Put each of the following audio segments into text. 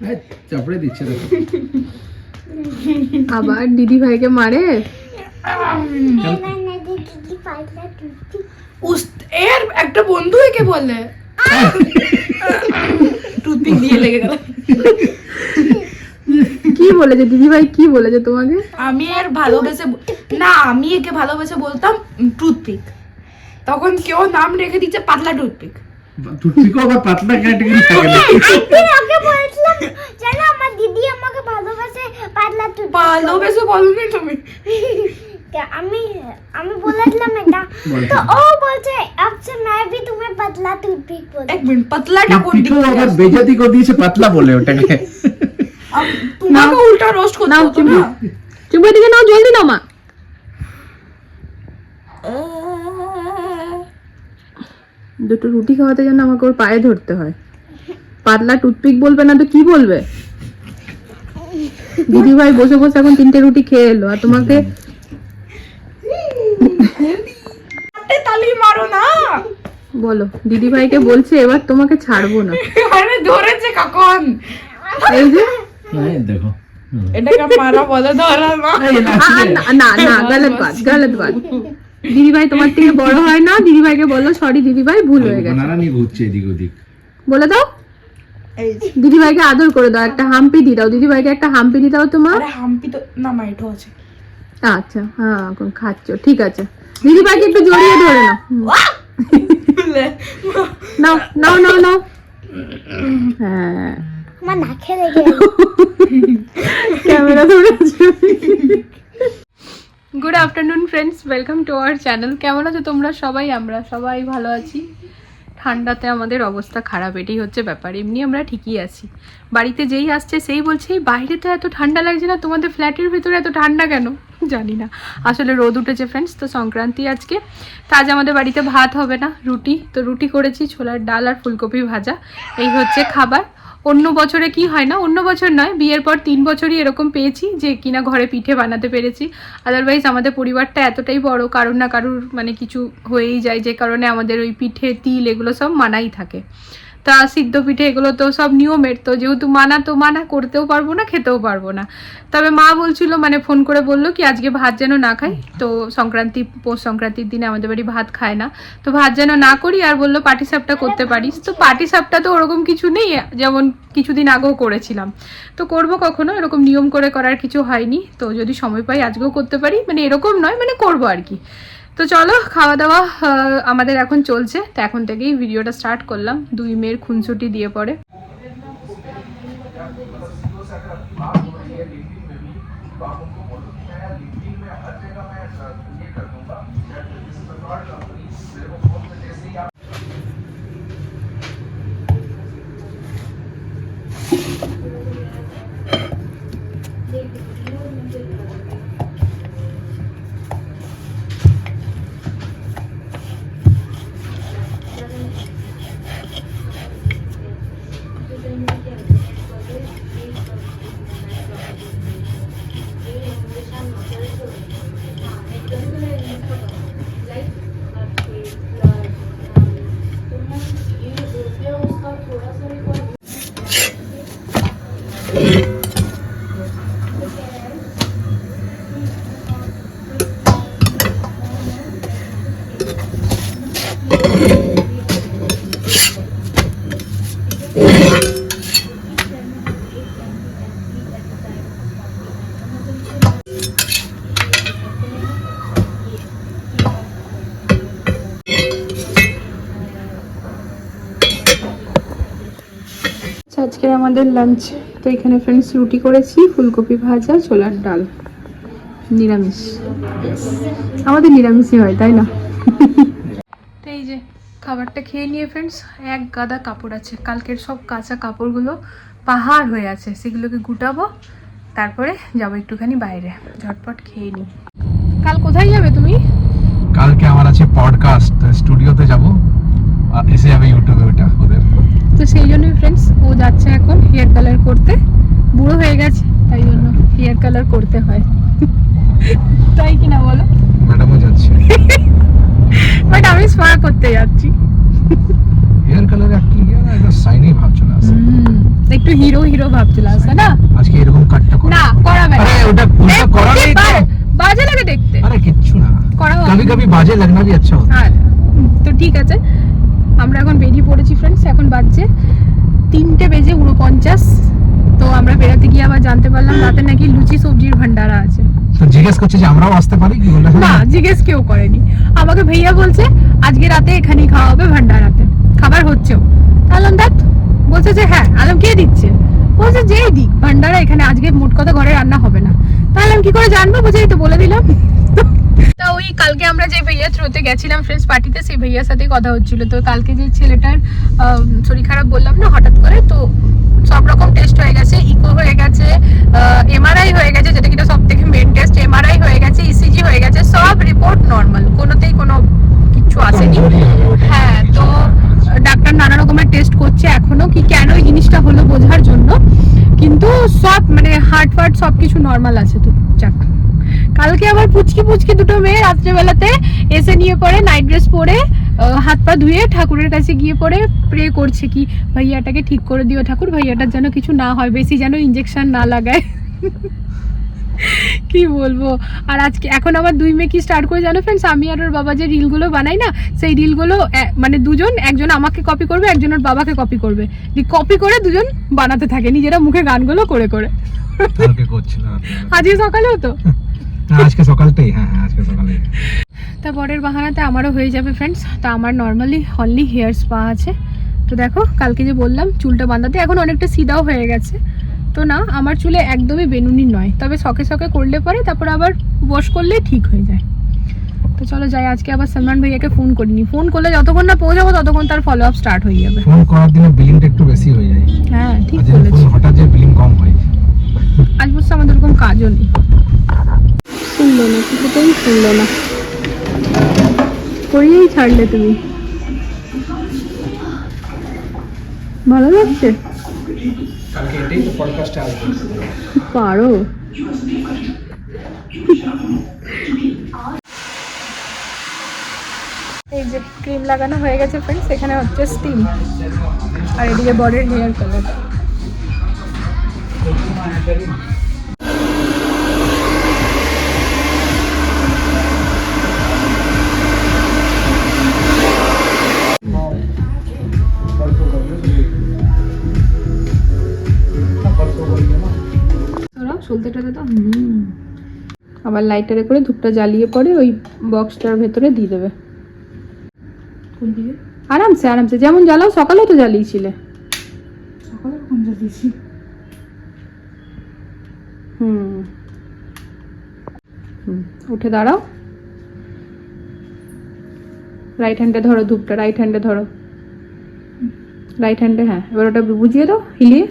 এই, চাপড়ে দিচ্ছে আবার দিদি ভাইকে মারে? এর একটা বন্ধু একে বলে টুথপিক দিয়ে লেগে গেল। কি বলেছে? দিদি ভাই কি বলেছে তোমাকে? আমি আর ভালোবেসে না আমি একে ভালোবেসে বলতাম টুথপিক। তখন কেউ নাম রেখে দিচ্ছে পাতলা টুথপিক। টুথপিকও আবার পাতলা ক্যাটাগরি থাকে না ওকে বলেছিলাম জানো আমার দিদি আমাকে ভালোবাসে পাতলা টুথপিক ভালোবেসে বলনি তুমি আমি আমি বলেছিলাম এটা বলছি। তো ও বলছে আচ্ছা मैं भी तुम्हें पतला टूथपिक बोलती এক মিনিট পাতলাটা কোন দিক টুথপিকও থেকে আবার আসছে? বেজাতি করে দিয়েছে পাতলা বলে ওটাকে আম- তোমাকে উল্টা রোস্ট করতে নাও হতো তুমি না চুপ করে দিকে নাও জলদি নাও মা দুটো রুটি খাওয়াতে যেন আমাকে ওর পায়ে ধরতে হয় পাতলা টুথপিক বলবে না তো কি বলবে দিদি ভাই বসে বসে এখন তিনটে রুটি খেয়ে এলো আর তোমাকে তালি মারো না। বলো দিদি ভাইকে বলছে এবার তোমাকে ছাড়বো না। আরে ধরেছে কখন এই যে? দেখো। হুম। এটাকে মারা বলে ধরা না। না, আ, না না না গলত বাত গলত বাত দিদি ভাই তোমার থেকে বড় হয় না দিদি ভাইকে বলো সরি দিদি ভাই ভুল হয়ে গেছে। নানা নিয়ে ঘুরছে এদিক ওদিক। বলে দাও। এই যে। দিদি ভাইকে আদর করে দাও একটা হাম্পি দিয়ে দাও। দিদি ভাইকে একটা হাম্পি দিয়ে দাও তোমার। আরে হাম্পি তো না মা এটা আছে। আচ্ছা হ্যাঁ এখন খাচ্ছ ঠিক আছে। দিদি ভাইকে একটু জড়িয়ে ধরে নাও। নাও নাও নাও হ্যাঁ। ক্যামেরা ধরে good afternoon friends welcome to our channel কেমন আছো তোমরা? সবাই আমরা সবাই ভালো আছি। ঠান্ডাতে আমাদের অবস্থা খারাপ, এটাই হচ্ছে ব্যাপার। এমনি আমরা ঠিকই আছি। বাড়িতে যেই আসছে সেই বলছে, "এই বাইরে তো এত ঠান্ডা লাগছে না, তোমাদের ফ্ল্যাটের ভিতরে এত ঠান্ডা কেন? জানি না। আসলে রোদ উঠেছে ফ্রেন্ডস তো সংক্রান্তি আজকে। তো আজ আমাদের বাড়িতে ভাত হবে না, রুটি। তো রুটি করেছি, ছোলার ডাল আর ফুলকপি ভাজা। এই হচ্ছে খাবার। অন্য বছরে কি হয় না, অন্য বছর নয়, বিয়ের পর তিন বছরই এরকম পেয়েছি যে কিনা ঘরে পিঠে বানাতে পেরেছি। আদারওয়াইজ আমাদের পরিবারটা এতটাই বড়, কারুর না কারুর মানে কিছু হয়েই যায়, যে কারণে আমাদের ওই পিঠে, তিল এগুলো সব মানাই থাকে। তা সিদ্ধ পিঠে এগুলো তো সব নিয়মের তো, যেহেতু মানা তো মানা, করতেও পারব না, খেতেও পারব না। তবে মা বলছিল মানে ফোন করে বলল কি, আজকে ভাত যেন না খাই। তো সংক্রান্তি, পৌষ সংক্রান্তির দিনে আমাদের বাড়ি ভাত খায় না। তো ভাত যেন না করি, আর বলল পাটি সাপটা করতে পারিস। তো পাটি সাপটা তো ওরকম কিছু নেই, যেমন কিছুদিন আগেও করেছিলাম। তো করব কখনো, এরকম নিয়ম করে করার কিছু হয়নি। তো যদি সময় পাই, আজকেও করতে পারি। মানে এরকম নয় মানে করব আর কি। তো চলো, খাওয়া দাওয়া আমাদের এখন চলছে। তো এখন থেকেই ভিডিওটা স্টার্ট করলাম। দুই মেয়ের খুনসুটি দিয়ে পড়ে আজকের আমাদের লাঞ্চ তো এখানে ফ্রেন্ডস রুটি করেছি ফুলকপি ভাজা ছোলার ডাল। নিরামিষ। আমাদের নিরামিষই হয় তাই না? তো এই যে খাবারটা খেয়ে নিয়ে ফ্রেন্ডস এক গাদা কাপড় আছে। কালকের সব কাঁচা কাপড়গুলো পাহাড় হয়ে আছে সেগুলোকে গুটাবো তারপরে যাব একটুখানি বাইরে। ঝটপট খেয়ে নিই। কাল কোথায় যাবে তুমি? কালকে আমার আছে পডকাস্ট স্টুডিওতে যাব। এসে যাবে ইউটিউবে ওটা ওদের। তো সেই জন্যই ফ্রেন্ডস ও যাচ্ছে এখন হেয়ার কালার করতে বুড়ো হয়ে গেছে তাই জন্য হেয়ার কালার করতে হয় তাই কি না বলো ম্যাডামও যাচ্ছে বাট আমি স্পা করতে যাচ্ছি হেয়ার কালারে কি একটা সাইনেই ভাব চলে আসে হুম, একটু একটু হিরো হিরো ভাবছিল আসা না আজকে এরকম কাটটা করো না করাবে না আরে ওটা ওটা এ, করা কি নেই তো বা- বাজে লাগে দেখতে আরে কিচ্ছু না করা হবে কবি না। কবি বাজে লাগনা भी अच्छा होता है আর তো ঠিক আছে আমরা এখন বেরিয়ে পড়েছি ফ্রেন্ডস এখন বাজছে তিনটে বেজে উনপঞ্চাশ। তো আমরা বেরোতে গিয়ে আবার জানতে পারলাম রাতে নাকি লুচি সবজির ভান্ডারা আছে। জিজ্ঞেস করছে যে আমরাও আসতে পারি কি বলে না জিজ্ঞেস কেউ করেনি। আমাকে ভাইয়া বলছে আজকে রাতে এখানেই খাওয়া হবে ভান্ডারাতে। খাবার হচ্ছেও আলম দেখ বলছে যে হ্যাঁ। আলম কে দিচ্ছে? বলছে যেই দিক। ভান্ডারা এখানে আজকে মোট কথা ঘরে রান্না হবে না। তাহলে আমি কি করে জানব? বুঝে এই তো বলে দিলাম। তা ওই কালকে আমরা যে ভাইয়া থ্রোতে গেছিলাম ফ্রেন্ডস পার্টিতে সেই ভাইয়ার সাথে কথা হচ্ছিল। তো কালকে যে ছেলেটার শরীর খারাপ বললাম না হঠাৎ করে, তো সব রকম টেস্ট হয়ে গেছে ইকো হয়ে গেছে এমআরআই হয়ে গেছে, যেটা কিনা সব থেকে মেন টেস্ট এমআরআই হয়ে গেছে ইসিজি হয়ে গেছে, সব রিপোর্ট নর্মাল কোনোতেই কোনো কিচ্ছু আসেনি। হ্যাঁ তো ডাক্তার নানা রকমের টেস্ট করছে এখনও, কি কেন এই জিনিসটা হলো বোঝার জন্য। কিন্তু সব মানে হার্ট ফার্ট সব কিছু নর্মাল আছে তো। কালকে আবার পুচকি পুচকি দুটো মেয়ে রাত্রেবেলাতে এসে নিয়ে পড়ে নাইট ড্রেস পরে হাত পা ধুয়ে ঠাকুরের কাছে গিয়ে পড়ে প্রে করছে কি ভাইয়াটাকে ঠিক করে দিও ঠাকুর ভাইয়াটার যেন কিছু না হয় বেশি যেন ইঞ্জেকশন না লাগায়। কি বলব? আর আজকে এখন আমার দুই মেয়ে কি স্টার্ট করে জানো ফ্রেন্ডস আমি আর ওর বাবা যে রিলগুলো বানাই না সেই রিলগুলো মানে দুজন একজন আমাকে কপি করবে একজন ওর বাবাকে কপি করবে। কপি করে দুজন বানাতে থাকে নিজেরা মুখে গানগুলো করে করে। আজকে সকালেও তো আজকে সকালটাই হ্যাঁ হ্যাঁ আজকে সকালে তা বরের বাহানাতে আমারও হয়ে যাবে ফ্রেন্ডস তা আমার নর্মালি অনলি হেয়ার স্পা আছে। তো দেখো কালকে যে বললাম চুলটা বাঁধাতে এখন অনেকটা সিধাও হয়ে গেছে। তো না আমার চুলে একদমই বেনুনি নয়। তবে শখে শখে করলে পরে তারপর আবার ওয়াশ করলে ঠিক হয়ে যায়। তো চলো যাই আজকে আবার সলমান ভাইয়াকে ফোন করিনি। ফোন করলে যতক্ষণ না পৌঁছাবো ততক্ষণ তার ফলো আপ স্টার্ট হয়ে যাবে। ফোন করার দিনে বিলিংটা একটু বেশি হয়ে যায়। হ্যাঁ ঠিক বলেছি। হঠাৎ যে বিলিং কম হয়। আজ বসে আমাদের ওরকম কাজও নেই। কিছুতেই শুনলো না? করিয়েই ছাড়লে তুমি। ভালো লাগছে? পারো। এই যে ক্রিম লাগানো হয়ে গেছে ফ্রেন্ডস এখানে হচ্ছে স্টিম আর এদিকে বডির হেয়ার কালার সলতেটাতে তো? হুম। আবার লাইটারে করে ধূপটা জ্বালিয়ে পরে ওই বক্সটার ভেতরে দিয়ে দেবে। আরামসে আরামসে। যেমন জ্বালাও সকালেও তো জ্বালিয়েছিলে। সকালে হুম। হুম উঠে দাঁড়াও। রাইট হ্যান্ডে ধরো ধূপটা রাইট হ্যান্ডে ধরো। রাইট হ্যান্ডে হ্যাঁ এবার ওটা বুঝিয়ে দাও হিলিয়ে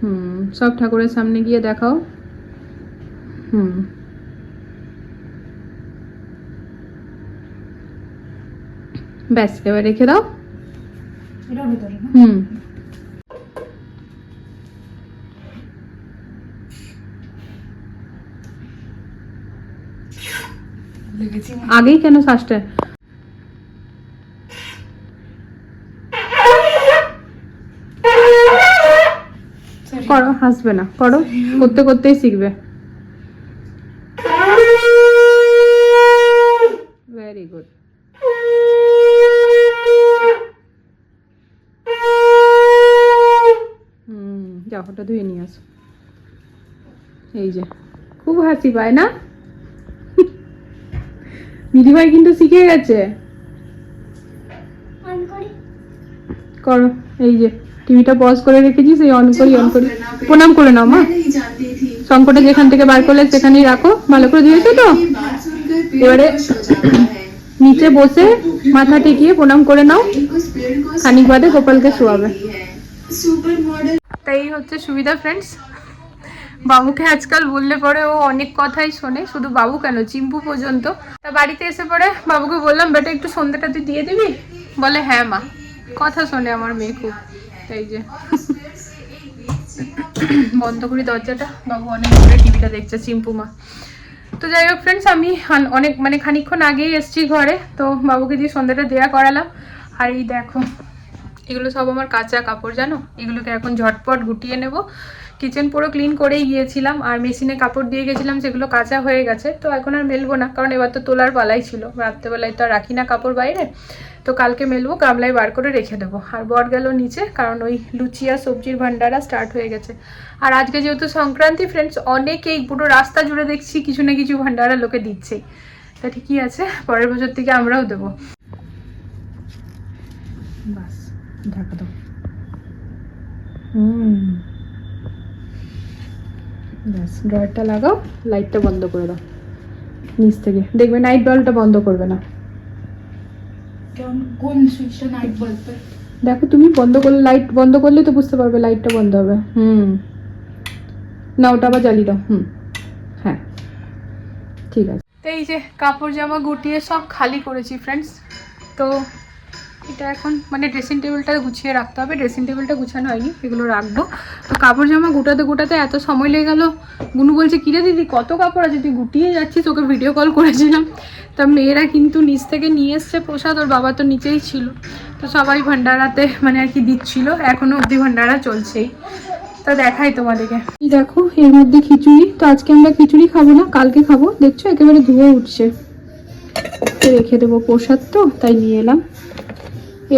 হুম সব ঠাকুরের সামনে গিয়ে দেখাও। হুম। ব্যাস এবার রেখে দাও। হুম। আগেই কেন শ্বাসটা করো হাসবে না করো। করতে করতেই শিখবে। ভেরি গুড হুম যাও ওটা ধুয়ে নিয়ে আসো। এই যে খুব হাসি পায় না? দিদিভাই কিন্তু শিখে গেছে। করো এই যে। টিভিটা পজ করে রেখেছি, সেই অন করি অন করি। প্রণাম করে নাও, মা। শঙ্কটা যেখান থেকে বার করলে সেখানেই রাখো, ভালো করে ধুয়েছো তো? এবারে নিচে বসে মাথা টেকিয়ে প্রণাম করে নাও। খানিক বাদে গোপালকে শোয়াবে। তাই হচ্ছে সুবিধা ফ্রেন্ডস বাবুকে আজকাল বললে পরে ও অনেক কথাই শোনে, শুধু বাবু কেন? চিম্পু পর্যন্ত। তা বাড়িতে এসে পরে বাবুকে বললাম, বেটা, একটু সন্ধ্যাটা তুই দিয়ে দিবি? বলে হ্যাঁ মা। কথা শোনে আমার মেয়ে খুব। এই যে। বন্ধ করি দরজাটা। বাবু অনেক ঘরে টিভিটা দেখছে চিম্পু মা তো যাই হোক ফ্রেন্ডস আমি অনেক মানে খানিক্ষণ আগেই এসছি ঘরে। তো বাবুকে দিয়ে সন্ধ্যাটা দেয়া করালাম। আর এই দেখো এগুলো সব আমার কাঁচা কাপড়, জানো? এগুলোকে এখন ঝটপট গুটিয়ে নেব। কিচেন পুরো ক্লিন করেই গিয়েছিলাম, আর মেশিনে কাপড় দিয়ে গেছিলাম সেগুলো কাঁচা হয়ে গেছে। তো এখন আর মেলবো না, কারণ এবার তো তোলার পালাই ছিল। রাত্রেবেলায় তো আর রাখি না কাপড় বাইরে। তো কালকে মেলবো, গামলায় বার করে রেখে দেবো। আর বর গেল নিচে, কারণ ওই লুচি আর সবজির ভান্ডারা স্টার্ট হয়ে গেছে। আর আজকে যেহেতু সংক্রান্তি ফ্রেন্ডস অনেকেই পুরো রাস্তা জুড়ে দেখছি, কিছু না কিছু ভান্ডারা লোকে দিচ্ছেই তা ঠিকই আছে, পরের বছর থেকে আমরাও দেবো। বাস। ঢাকা দাও হুম। ব্যাস ড্রয়ারটা লাগাও লাইটটা বন্ধ করে দাও নিচ থেকে। দেখবে নাইট বলটা বন্ধ করবে না। কোন সুইচটা নাইট দেখো তুমি বন্ধ করলে লাইট বন্ধ করলে তো বুঝতে পারবে লাইটটা বন্ধ হবে। হুম। না ওটা আবার জ্বালিয়ে দাও। হুম। হ্যাঁ। ঠিক আছে। তো এই যে কাপড় জামা গুটিয়ে সব খালি করেছি ফ্রেন্ডস তো এটা এখন মানে ড্রেসিং টেবিলটা গুছিয়ে রাখতে হবে। ড্রেসিং টেবিলটা গুছানো হয়নি, এগুলো রাখব। তো কাপড় জামা গোটাতে গোটাতে এত সময় লেগে গেল। গুনু বলছে, কিরে দিদি, কত কাপড় আছে? তুই গুটিয়ে যাচ্ছিস? ওকে ভিডিও কল করেছিলাম। তা মেয়েরা কিন্তু নিচ থেকে নিয়ে এসছে প্রসাদ, ওর বাবা তো নিচেই ছিল। তো সবাই ভান্ডারাতে মানে আর কি দিচ্ছিল। এখনও অবধি ভান্ডারা চলছেই। তো দেখাই তোমাদেরকে। দেখো, এর মধ্যে খিচুড়ি। তো আজকে আমরা খিচুড়ি খাব না, কালকে খাব। দেখছ? একেবারে ধুয়ে উঠছে। রেখে দেবো প্রসাদ তো, তাই নিয়ে এলাম।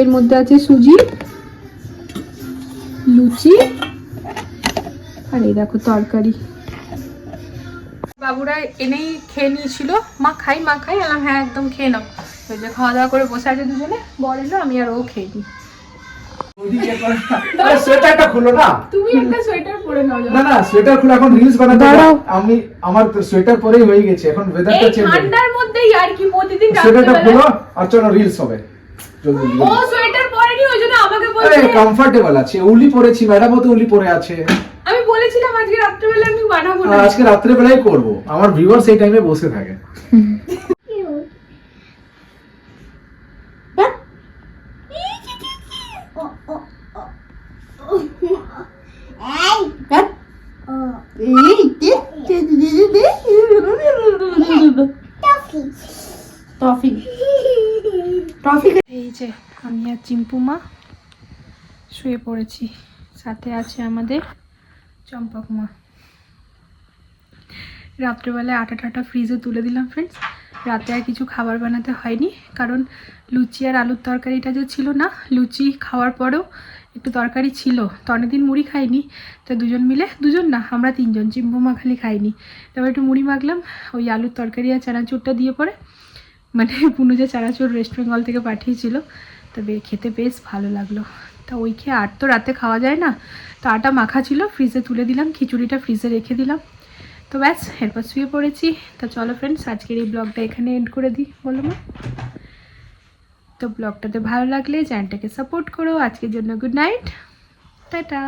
এর মধ্যে আছে সুজি লুচি আর এই দেখো তরকারি। বাবুরা এনেই খেয়ে নিয়েছিল। মা খাই মা খাই এলাম হ্যাঁ একদম খেয়ে নাও। ওই যে খাওয়া দাওয়া করে বসে আছে দুজনে বর এলো আমি আর ও খেয়ে নিই সোয়েটারটা খুলো না। তুমি সোয়েটার পরে নাও না না সোয়েটার খুলে এখন রিলস আমি আমার সোয়েটার পরেই হয়ে গেছে এখন এই ওয়েদারটা চেঞ্জ হবে ঠান্ডার মধ্যেই আর কি প্রতিদিন সোয়েটারটা খুলো আর চলো রিলস হবে। ও সোয়েটার পরেনি ওই জন্য আমাকে আরে কমফর্টেবল আছে। উলি পরেছি ম্যাডামও তো উলি পরে আছে। আমি বলেছিলাম আজকে রাত্রেবেলা আমি বানাবো না। আজকে রাত্রে বেলায় করব। আমার ভিউয়ার সেই টাইমে বসে থাকে যে আমি আর চিম্পু মা শুয়ে পড়েছি। সাথে আছে আমাদের চম্পক মা। রাত্রেবেলায় আটা টাটা ফ্রিজে তুলে দিলাম ফ্রেন্ডস রাতে আর কিছু খাবার বানাতে হয়নি, কারণ লুচি আর আলুর তরকারিটা যে ছিল না, লুচি খাওয়ার পরেও একটু তরকারি ছিল। তো অনেকদিন মুড়ি খাইনি, তো দুজন মিলে, দুজন না, আমরা তিনজন, চিম্পু মা খালি খাইনি। তারপর একটু মুড়ি মাখলাম, ওই আলুর তরকারি আর চানাচুরটা দিয়ে পরে মানে পুনু যে চানাচুর ওয়েস্ট বেঙ্গল থেকে পাঠিয়েছিল। তবে খেতে বেশ ভালো লাগল। তা ওই খেয়ে আর তো রাতে খাওয়া যায় না। তো আটা মাখা ছিল ফ্রিজে তুলে দিলাম, খিচুড়িটা ফ্রিজে রেখে দিলাম। তো ব্যাস, এরপর শুয়ে পড়েছি। তা চলো ফ্রেন্ডস আজকের এই ব্লগটা এখানে এন্ড করে দিই, বলো মা। তো ব্লগটাতে ভালো লাগলে চ্যানেলটাকে সাপোর্ট করো। আজকের জন্য গুড নাইট টাটা।